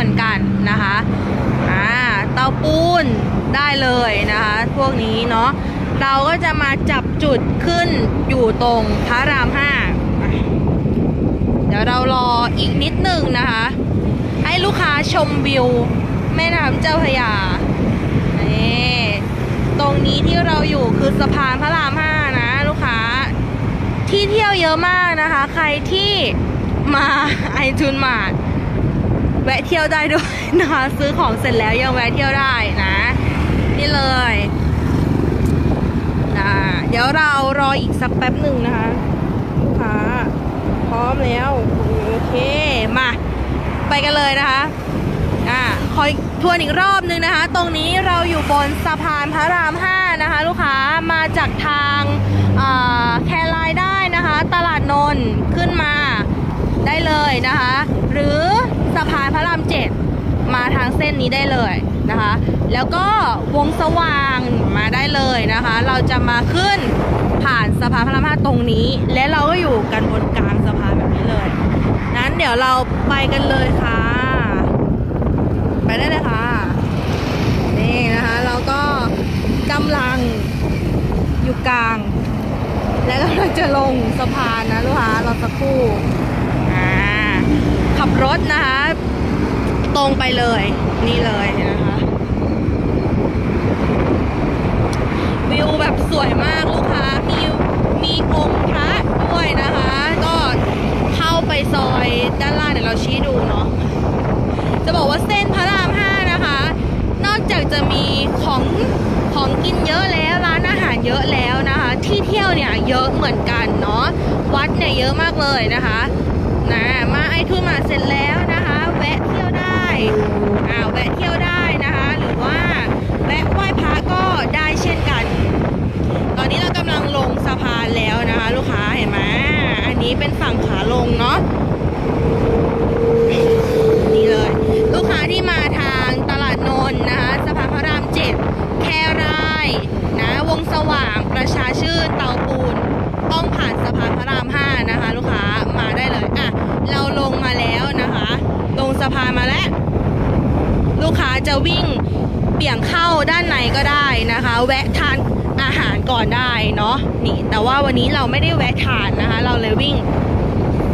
มือนกันนะคะอ่าเตาปูนได้เลยนะคะ พวกนี้เนาะเราก็จะมาจับจุดขึ้นอยู่ตรงพระรามห้าเดี๋ยวเรารออีกนิดหนึ่งนะคะ ให้ลูกค้าชมวิวแม่น้ำเจ้าพระยานี่ตรงนี้ที่เราอยู่คือสะพานพระรามห้านะ ลูกค้าที่เที่ยวเยอะมากนะคะ ใครที่มาไอทูนมาร์ทแวะเที่ยวได้ด้วยนะคะซื้อของเสร็จแล้วยังแวะเที่ยวได้นะ นี่เลยนะเดี๋ยวเรารออีกสักแป๊บหนึ่งนะคะลูกค้าพร้อมแล้วโอเคมา ไปกันเลยนะคะอ่าคอยทวนอีกรอบนึงนะคะ ตรงนี้เราอยู่บนสะพานพระราม 5 นะคะ ลูกค้ามาจากทางแครายได้นะคะ ตลาดนนท์ขึ้นมาได้เลยนะคะ หรือ สะพานพระราม7มาทางเส้นนี้ได้เลยนะคะ แล้วก็วงสว่างมาได้เลยนะคะ เราจะมาขึ้นผ่านสะพานพระราม5ตรงนี้ และเราก็อยู่กันบนกลางสะพานแบบนี้เลย นั้นเดี๋ยวเราไปกันเลยค่ะ ไปได้เลยค่ะ นี่นะคะ เราก็กำลังอยู่กลาง และกำลังจะลงสะพานนะลูกค้ารอสักครู่ รถนะคะ ตรงไปเลย นี่เลยนะคะ วิวแบบสวยมากลูกค้ามีองค์พระด้วยนะคะ ก็เข้าไปซอยด้านล่างเดี๋ยวเราชี้ดูเนาะ จะบอกว่าเส้นพระราม 5 นะคะ นอกจากจะมีของของกินเยอะแล้วร้านอาหารเยอะแล้วนะคะ ที่เที่ยวเนี่ยเยอะเหมือนกันเนาะวัดเนี่ยเยอะมากเลยนะคะนะมาไอทูมาเสร็จแล้วนะคะ แวะเที่ยวได้อ่าแวะเที่ยวได้นะคะ หรือว่าแวะไหว้พระก็ได้เช่นกัน ตอนนี้เรากำลังลงสะพานแล้วนะคะ ลูกค้าเห็นไหมอันนี้เป็นฝั่งขาลงเนาะ นี่เลย ลูกค้าที่มาทางตลาดนนท์นะคะสะพานพระรามเจ็ดแครายนะวงสว่างประชาชื่นเตาปูน ต้องผ่านสะพานพระรามห้านะคะ ลูกค้ามาได้เลยอะเราลงมาแล้วนะคะ ลงสะ พานมาแล้ว ลูกค้าจะวิ่งเบี่ยงเข้าด้านในก็ได้นะคะ แวะทานอาหารก่อนได้เนาะนี่ แต่ว่าวันนี้เราไม่ได้แวะทานนะคะ เราเลยวิ่ง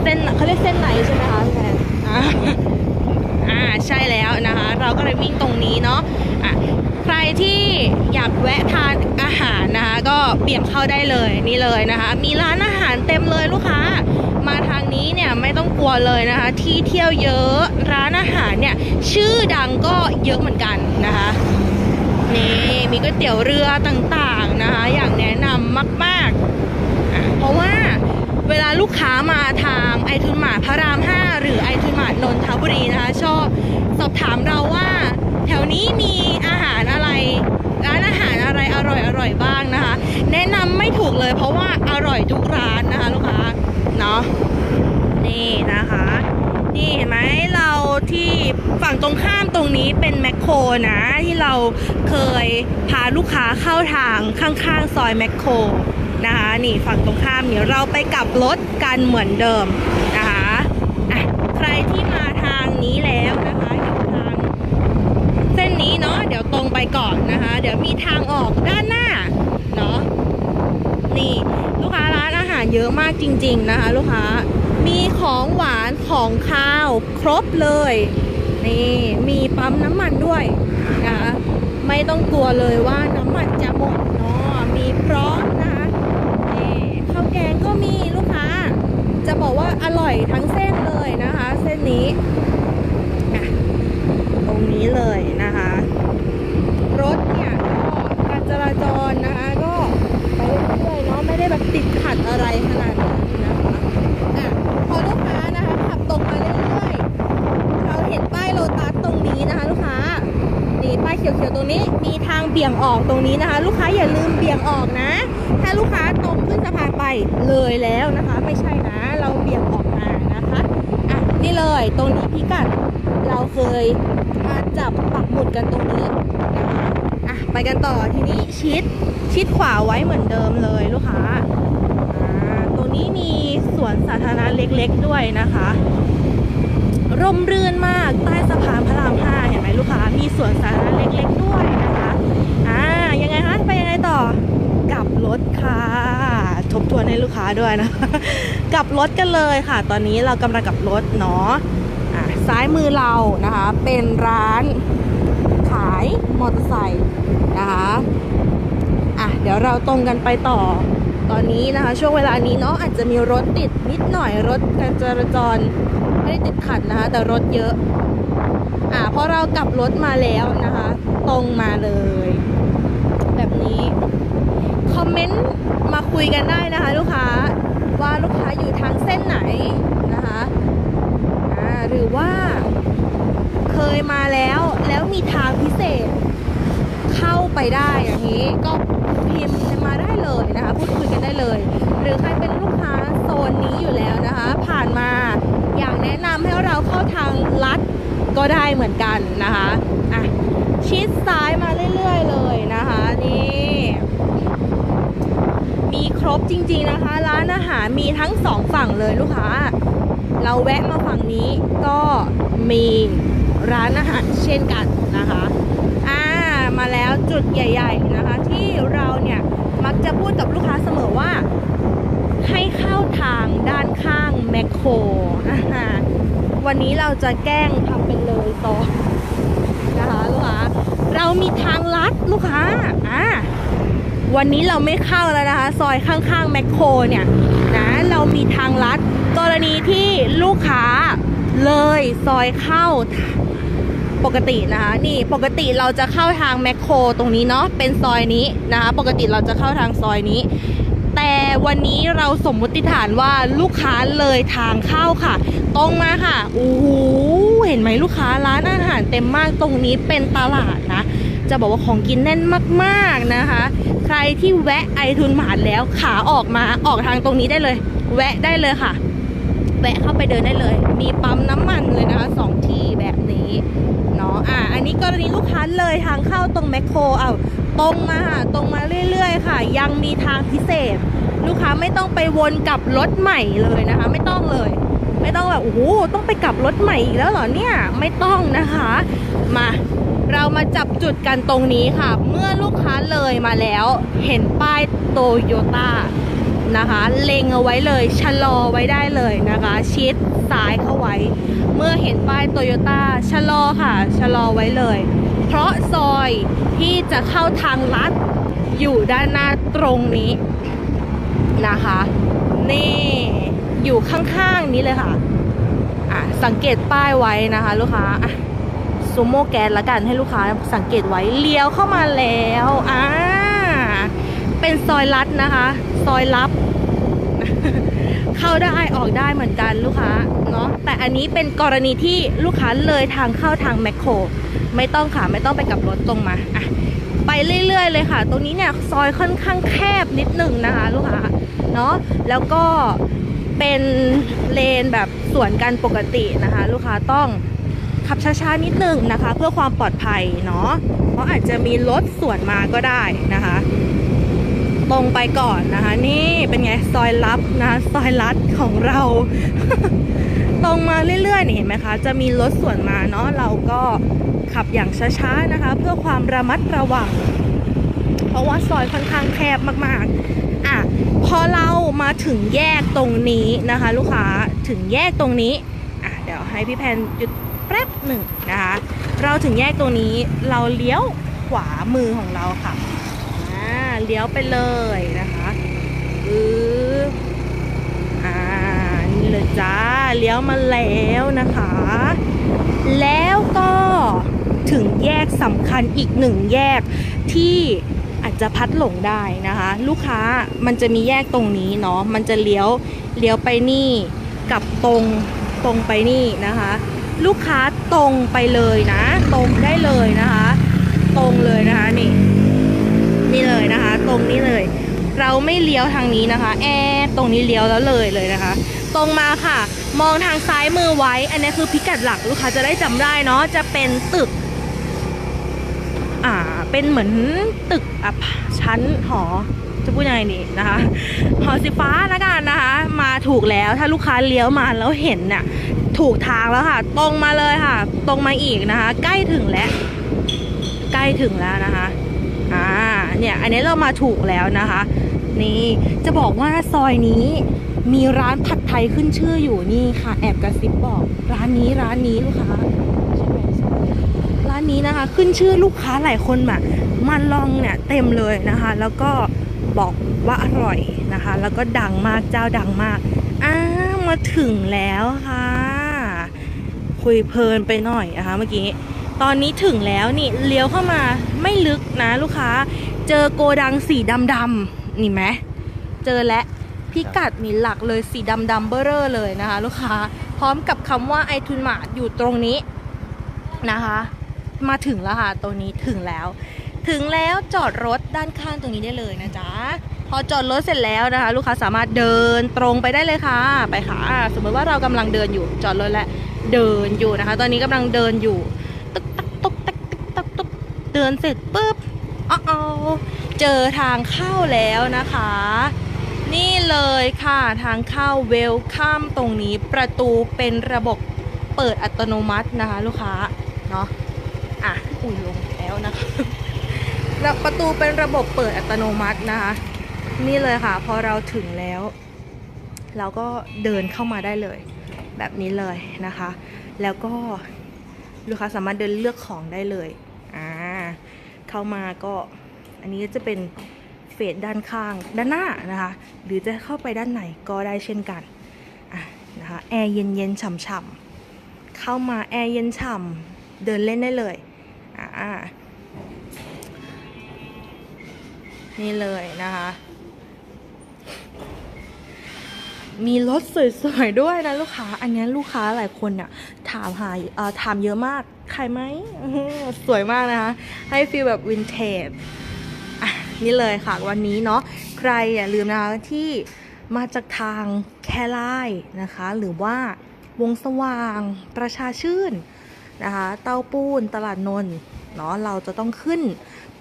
เส้นเขาเรียกเส้นไหนใช่ไหมคะแทนอ่าอ่าใช่แล้วนะคะ เราก็เลยวิ่งตรงนี้เนาะอะใครที่อยากแวะทานอาหารนะคะ ก็เบี่ยงเข้าได้เลยนี่เลยนะคะ มีร้านอาหารเต็มเลยลูกค้า มาทางนี้เนี่ยไม่ต้องกลัวเลยนะคะ ที่เที่ยวเยอะร้านอาหารเนี่ยชื่อดังก็เยอะเหมือนกันนะคะนี่มีก๋วยเตี๋ยวเรือต่างๆนะคะ อย่างแนะนำมากๆ เพราะว่าเวลาลูกค้ามาทางไอทุนหมาพระราม 5 หรือไอทุนหมานนทบุรีนะคะชอบสอบถามเราว่าแถวนี้มีอาหารอะไรร้านอาหารอะไรอร่อยอร่อยบ้างนะคะ แนะนำไม่ถูกเลยเพราะว่าอร่อยทุกร้านนะคะลูกค้า เนาะนี่นะคะ นี่เห็นไหมเราที่ฝั่งตรงข้ามตรงนี้เป็นแมคโครนะที่เราเคยพาลูกค้าเข้าทางข้างๆซอยแมคโครนะคะนี่ฝั่งตรงข้ามเดี๋ยวเราไปกลับรถกันเหมือนเดิมนะคะะใครที่มาทางนี้แล้วนะคะอยู่ทางเส้นนี้เนาะเดี๋ยวตรงไปก่อนนะคะ เดี๋ยวมีทางออกด้านหน้าเนาะนี่ เยอะมากจริง ๆนะคะ ลูกค้า มีของหวานของข้าวครบเลย นี่มีปั๊มน้ำมันด้วยนะคะไม่ต้องกลัวเลยว่าน้ำมันจะหมดเนาะมีพร้อมนะคะนี่ข้าวแกงก็มีลูกค้า จะบอกว่าอร่อยทั้งเส้นเลยนะคะ เส้นนี้ตรงนี้เลยนะคะ รถเนี่ยก็การจราจรนะคะก็ไปเรื่อยๆเนาะ ไม่ได้แบบติดขัดอะไรขนาดนั้นนะคะอะพอลูกค้านะคะขับตรงมาเรื่อยๆเราเห็นป้ายโลตัสตรงนี้นะคะ ลูกค้านี่ป้ายเขียวๆตรงนี้มีทางเบี่ยงออกตรงนี้นะคะ ลูกค้าอย่าลืมเบี่ยงออกนะ ถ้าลูกค้าตรงขึ้นสะพานไปเลยแล้วนะคะ ไม่ใช่นะ เราเบี่ยงออกมานะคะอะนี่เลยตรงนี้พิกัดเราเคยมาจับปักหมุดกันตรงนี้นะคะอะไปกันต่อทีนี้ชิด ชิดขวาไว้เหมือนเดิมเลยลูกค้าตรงนี้มีสวนสาธารณะเล็กๆด้วยนะคะ ร่มรื่นมากใต้สะพานพระรามห้าเห็นไหมลูกค้า มีสวนสาธารณะเล็กๆด้วยนะคะอ่ายังไงคะไปยังไงต่อกลับรถค่ะทบทวนให้ลูกค้าด้วยนะกลับรถกันเลยค่ะ ตอนนี้เรากำลังกลับรถเนาะะซ้ายมือเรานะคะ เป็นร้านขายมอเตอร์ไซค์นะคะ เดี๋ยวเราตรงกันไปต่อ ตอนนี้นะคะ ช่วงเวลานี้เนาะอาจจะมีรถติดนิดหน่อยรถการจราจรไม่ได้ติดขัดนะคะ แต่รถเยอะ อะพอเรากลับรถมาแล้วนะคะ ตรงมาเลย แบบนี้คอมเมนต์มาคุยกันได้นะคะ ลูกค้าว่าลูกค้าอยู่ทางเส้นไหนนะคะอ่าหรือว่าเคยมาแล้วแล้วมีทางพิเศษเข้าไปได้อย่างนี้ก็ พิมพ์กันมาได้เลยนะคะพูดคุยกันได้เลย หรือใครเป็นลูกค้าโซนนี้อยู่แล้วนะคะ ผ่านมาอยากแนะนำให้เราเข้าทางลัดก็ได้เหมือนกันนะคะอะชิดซ้ายมาเรื่อยๆเลยนะคะนี่มีครบจริงๆนะคะ ร้านอาหารมีทั้งสองฝั่งเลยลูกค้า เราแวะมาฝั่งนี้ก็มีร้านอาหารเช่นกันนะคะ อ่า มาแล้วจุดใหญ่ ๆนะคะ ที่เราเนี่ยมัก จะพูดกับลูกค้าเสมอว่า ให้เข้าทางด้านข้างแมคโครวันนี้เราจะแกล้งทำเป็นเลยต่อนะคะลูกค้าเรามีทางลัดลูกค้าอ่าวันนี้เราไม่เข้าแล้วนะคะ ซอยข้างๆแมคโครเนี่ยนะเรามีทางลัด กรณีที่ลูกค้าเลยซอยเข้า ปกตินะคะ นี่ปกติเราจะเข้าทางแมคโครตรงนี้เนาะเป็นซอยนี้นะคะ ปกติเราจะเข้าทางซอยนี้ แต่วันนี้เราสมมติฐานว่าลูกค้าเลยทางเข้าค่ะ ตรงมาค่ะโอ้โหเห็นไหมลูกค้าร้านอาหารเต็มมากตรงนี้เป็นตลาดนะ จะบอกว่าของกินแน่นมากๆนะคะ ใครที่แวะไอทุนหมานแล้วขาออกมาออกทางตรงนี้ได้เลย แวะได้เลยค่ะ แวะเข้าไปเดินได้เลย มีปั๊มน้ำมันเลยนะคะสองที่แบบนี้ เนาะอะอันนี้กรณีลูกค้าเลยทางเข้าตรงแมคโครเอาตรงมาค่ะตรงมาเรื่อยๆ ค่ะ ยังมีทางพิเศษ ลูกค้าไม่ต้องไปวนกลับรถใหม่เลยนะคะ ไม่ต้องเลย ไม่ต้องแบบโอ้โหต้องไปกลับรถใหม่อีกแล้วเหรอเนี่ยไม่ต้องนะคะ มาเรามาจับจุดกันตรงนี้ค่ะ เมื่อลูกค้าเลยมาแล้ว เห็นป้ายโตโยต้า นะคะ เล็งเอาไว้เลยชะลอไว้ได้เลยนะคะ ชิดซ้ายเข้าไว้ เมื่อเห็นป้ายโตโยต้าชะลอค่ะชะลอไว้เลย เพราะซอยที่จะเข้าทางลัดอยู่ด้านหน้าตรงนี้นะคะ นี่อยู่ข้างๆนี้เลยค่ะอะ สังเกตป้ายไว้นะคะ ลูกค้าซูโม่แกนละกันให้ลูกค้าสังเกตไว้เลี้ยวเข้ามาแล้วอ่าเป็นซอยลัดนะคะ ซอยลับ เข้าได้ออกได้เหมือนกันลูกค้าเนาะแต่อันนี้เป็นกรณีที่ลูกค้าเลยทางเข้าทางแมคโครไม่ต้องค่ะไม่ต้องไปกับรถตรงมาอะไปเรื่อย ๆ เลยค่ะ ตรงนี้เนี่ยซอยค่อนข้างแคบนิดหนึ่งนะคะ ลูกค้าเนาะแล้วก็เป็นเลนแบบสวนกันปกตินะคะ ลูกค้าต้องขับช้าๆนิดหนึ่งนะคะ เพื่อความปลอดภัยเนาะเพราะอาจจะมีรถสวนมาก็ได้นะคะ ตรงไปก่อนนะคะ นี่เป็นไงซอยลับนะซอยลัดของเรา ตรงมาเรื่อยๆนี่เห็นไหมคะ จะมีรถสวนมาเนาะเราก็ขับอย่างช้าๆนะคะ เพื่อความระมัดระวัง เพราะว่าซอยค่อนข้างแคบมากๆอะพอเรามาถึงแยกตรงนี้นะคะ ลูกค้าถึงแยกตรงนี้อะเดี๋ยวให้พี่แพนหยุดแป๊บหนึ่งนะคะ เราถึงแยกตรงนี้เราเลี้ยวขวามือของเราค่ะ เลี้ยวไปเลยนะคะอืออ่านี่เลยจ้าเลี้ยวมาแล้วนะคะ แล้วก็ถึงแยกสำคัญอีกหนึ่งแยกที่อาจจะพัดหลงได้นะคะ ลูกค้ามันจะมีแยกตรงนี้เนาะมันจะเลี้ยวเลี้ยวไปนี่กับตรงตรงไปนี่นะคะ ลูกค้าตรงไปเลยนะ ตรงได้เลยนะคะ ตรงเลยนะคะนี่ นี่เลยนะคะ ตรงนี้เลย เราไม่เลี้ยวทางนี้นะคะ แอตรงนี้เลี้ยวแล้วเลยเลยนะคะ ตรงมาค่ะ มองทางซ้ายมือไว้ อันนี้คือพิกัดหลักลูกค้าจะได้จำได้เนาะจะเป็นตึก อ่าเป็นเหมือนตึกอะชั้นหอจะพูดยังไงดีนะคะหอสีฟ้าแล้วกันนะคะ มาถูกแล้วถ้าลูกค้าเลี้ยวมาแล้วเห็นน่ะถูกทางแล้วค่ะ ตรงมาเลยค่ะ ตรงมาอีกนะคะ ใกล้ถึงแล้ว ใกล้ถึงแล้วนะคะ เนี่ย อันนี้เรามาถูกแล้วนะคะ นี่จะบอกว่าซอยนี้มีร้านผัดไทยขึ้นชื่ออยู่นี่ค่ะ แอบกระซิบบอก ร้านนี้ร้านนี้ลูกค้าร้านนี้นะคะ ขึ้นชื่อลูกค้าหลายคนแบบมาลองเนี่ยเต็มเลยนะคะ แล้วก็บอกว่าอร่อยนะคะ แล้วก็ดังมากเจ้าดังมากอ้ามาถึงแล้วค่ะ คุยเพลินไปหน่อยนะคะ เมื่อกี้ตอนนี้ถึงแล้วนี่เลี้ยวเข้ามาไม่ลึกนะลูกค้า เจอโกดังสีดำๆนี่ไหมเจอแล้วพิกัดมีหลักเลยสีดำๆเบ้อเร่อเลยนะคะ ลูกค้าพร้อมกับคำว่าไอทุนมาอยู่ตรงนี้นะคะ มาถึงแล้วค่ะตรงนี้ถึงแล้ว ถึงแล้วจอดรถด้านข้างตรงนี้ได้เลยนะจ๊ะพอจอดรถเสร็จแล้วนะคะ ลูกค้าสามารถเดินตรงไปได้เลยค่ะ ไปค่ะอ่าสมมติว่าเรากำลังเดินอยู่จอดรถและเดินอยู่นะคะ ตอนนี้กำลังเดินอยู่ตึกตักตุกตักตึกตักตุกเดินเสร็จปุ๊บ อ๋อเจอทางเข้าแล้วนะคะ นี่เลยค่ะทางเข้าเวลคัมตรงนี้ประตูเป็นระบบเปิดอัตโนมัตินะคะ ลูกค้าเนาะอะอุ้ยลงแล้วนะคะประตูเป็นระบบเปิดอัตโนมัตินะคะ นี่เลยค่ะ พอเราถึงแล้ว เราก็เดินเข้ามาได้เลย แบบนี้เลยนะคะ แล้วก็ลูกค้าสามารถเดินเลือกของได้เลย เข้ามาก็อันนี้ก็จะเป็นเฟสด้านข้างด้านหน้านะคะ หรือจะเข้าไปด้านไหนก็ได้เช่นกันะนะคะแอร์เย็นๆฉ่ำๆเข้ามาแอร์เย็นฉ่ำเดินเล่นได้เลยอ่านี่เลยนะคะ มีรถสวยๆด้วยนะลูกค้า อันนี้ลูกค้าหลายคนเนี่ยถามหาถามเยอะมาก ขายไหมสวยมากนะคะ ให้ฟีลแบบวินเทจนี่เลยค่ะวันนี้เนาะใครอย่าลืมนะคะที่มาจากทางแคลายนะคะ หรือว่าวงสว่างประชาชื่นนะคะ เต้าปูนตลาดนนท์เนาะเราจะต้องขึ้น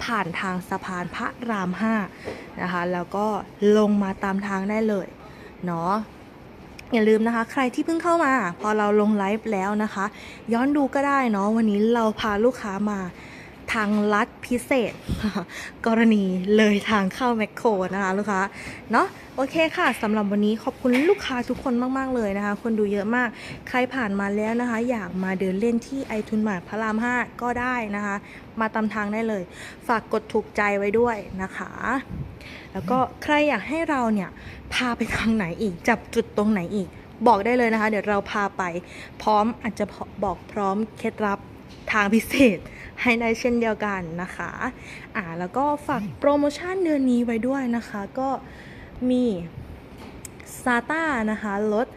ผ่านทางสะพานพระรามห้านะคะ แล้วก็ลงมาตามทางได้เลยเนาะ อย่าลืมนะคะ ใครที่เพิ่งเข้ามา พอเราลงไลฟ์แล้วนะคะ ย้อนดูก็ได้เนาะวันนี้เราพาลูกค้ามาทางลัดพิเศษ กรณีเลยทางเข้าแมคโครนะคะลูกค้าเนาะโอเคค่ะสำหรับวันนี้ขอบคุณลูกค้าทุกคนมาก ๆ เลยนะคะ คนดูเยอะมาก ใครผ่านมาแล้วนะคะ อยากมาเดินเล่นที่ไอทุนหมาร์ทพระราม 5 ก็ได้นะคะ มาตามทางได้เลย ฝากกดถูกใจไว้ด้วยนะคะ แล้วก็ใครอยากให้เราเนี่ยพาไปทางไหนอีก จับจุดตรงไหนอีก บอกได้เลยนะคะ เดี๋ยวเราพาไปพร้อมอาจจะบอกพร้อมเคล็ดลับทางพิเศษให้ได้เช่นเดียวกันนะคะอ่าแล้วก็ฝากโปรโมชั่นเดือนนี้ไว้ด้วยนะคะ ก็มีซาต้านะคะลด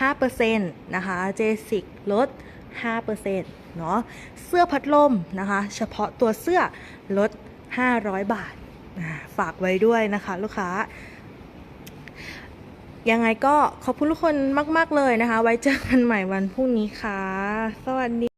5%นะคะเจสิกลด 5%เนาะเสื้อพัดลมนะคะ เฉพาะตัวเสื้อลด 500 บาทอ่า ฝากไว้ด้วยนะคะ ลูกค้า ยังไงก็ขอบคุณทุกคนมาก ๆ เลยนะคะ ไว้เจอกันใหม่วันพรุ่งนี้ค่ะ สวัสดี